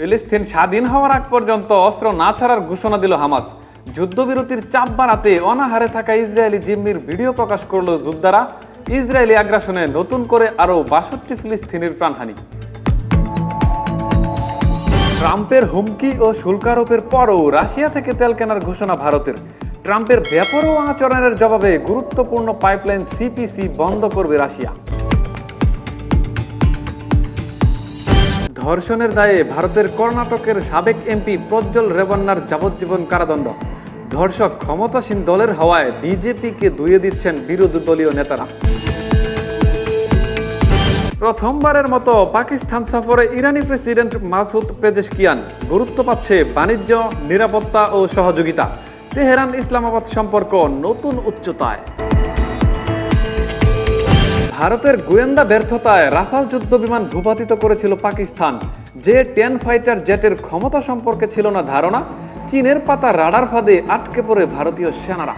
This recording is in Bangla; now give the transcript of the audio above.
ফিলিস্তিন স্বাধীন হওয়ার আগ পর্যন্ত অস্ত্র না ছাড়ার ঘোষণা দিল হামাস। যুদ্ধবিরতির চাপ বাড়াতে অনাহারে থাকা ইসরায়েলি জিম্মির ভিডিও প্রকাশ করল যোদ্ধারা। ইসরায়েলি আগ্রাসনে নতুন করে আরও বাষট্টি ফিলিস্তিনির প্রাণহানি। ট্রাম্পের হুমকি ও শুল্কারোপের পরও রাশিয়া থেকে তেল কেনার ঘোষণা ভারতের। ট্রাম্পের বেপরোয়া আচরণের জবাবে গুরুত্বপূর্ণ পাইপলাইন সিপিসি বন্ধ করবে রাশিয়া। ধর্ষণের দায়ে ভারতের কর্ণাটকের সাবেক এমপি প্রজ্জ্বল রেবন্নার যাবজ্জীবন কারাদণ্ড। ধর্ষক ক্ষমতাসীন দলের হওয়ায় বিজেপিকে ধুয়ে দিচ্ছেন বিরোধী দলীয় নেতারা। প্রথমবারের মতো পাকিস্তান সফরে ইরানি প্রেসিডেন্ট মাসুদ পেজেশকিয়ান গুরুত্ব পাচ্ছে বাণিজ্য, নিরাপত্তা ও সহযোগিতা। তেহরান ইসলামাবাদ সম্পর্ক নতুন উচ্চতায়। ভারতের গোয়েন্দা ব্যর্থতায় রাফাল যুদ্ধ বিমান ভূপাতিত করেছিল পাকিস্তান। যে টেন ফাইটার জেটের ক্ষমতা সম্পর্কে ছিল না ধারণা, চীনের পাতা রাডার ফাঁদে আটকে পড়ে ভারতীয় সেনারা।